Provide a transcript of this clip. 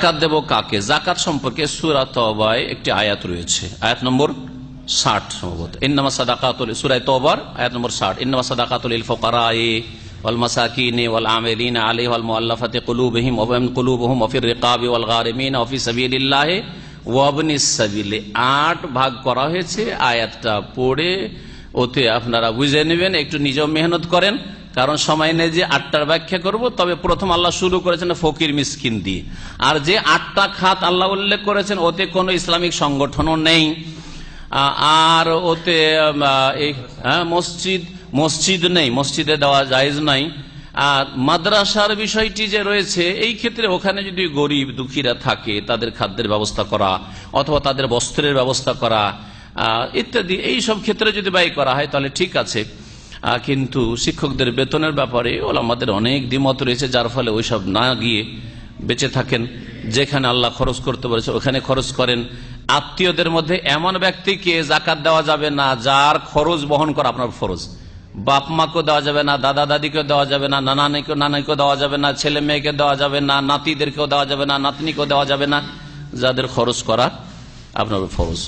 জাকাত দেব কাকে? জাকাত সম্পর্কে সুরাত একটি আয়াত রয়েছে। আয়াত নম্বর ষাট সম্ভবত। ইন্নামা সাদাকাতুল সুরায় আয়াত নম্বর ষাট। ইন্নামা সাদাকাতুল ইল ওয়াল আমেরিন কুলুবহিম কুলুবহুম আট ভাগ করা হয়েছে। আয়াতটা পড়ে ওতে আপনারা বুঝে নেবেন, একটু নিজেও মেহনত করেন। কারণ সময় নেই যে আটটার ব্যাখ্যা করব তবে প্রথম আল্লাহ শুরু করেছেন ফকির মিসকিন দিয়ে। আর যে আটটা খাত আল্লাহ উল্লেখ করেছেন ওতে কোনো ইসলামিক সংগঠনও নেই। আর ওতে হ্যাঁ, মসজিদ মসজিদ নেই মসজিদে দেওয়া জায়েজ নাই। আর মাদ্রাসার বিষয়টি যে রয়েছে এই ক্ষেত্রে ওখানে যদি গরিব দুঃখীরা থাকে তাদের খাদ্যের ব্যবস্থা করা অথবা তাদের বস্ত্রের ব্যবস্থা করা ইত্যাদি এই সব ক্ষেত্রে যদি ব্যয় করা হয় তাহলে ঠিক আছে। কিন্তু শিক্ষকদের বেতনের ব্যাপারে আমাদের অনেক দ্বিমত রয়েছে, যার ফলে ওইসব না গিয়ে বেঁচে থাকেন। যেখানে আল্লাহ খরচ করতে বলেছে, ওখানে খরচ করেন। আত্মীয়দের মধ্যে এমন ব্যক্তিকে জাকাত দেওয়া যাবে না, যার খরচ বহন করা আপনার ফরজ। বাপ মাকেও দেওয়া যাবে না, দাদা দাদিকেও দেওয়া যাবে না নানানিকে নানাকেও দেওয়া যাবে না, ছেলে মেয়েকে দেওয়া যাবে না, নাতিদেরকেও দেওয়া যাবে না, নাতনিকেও দেওয়া যাবে না, যাদের খরচ করা আপনার ফরজ।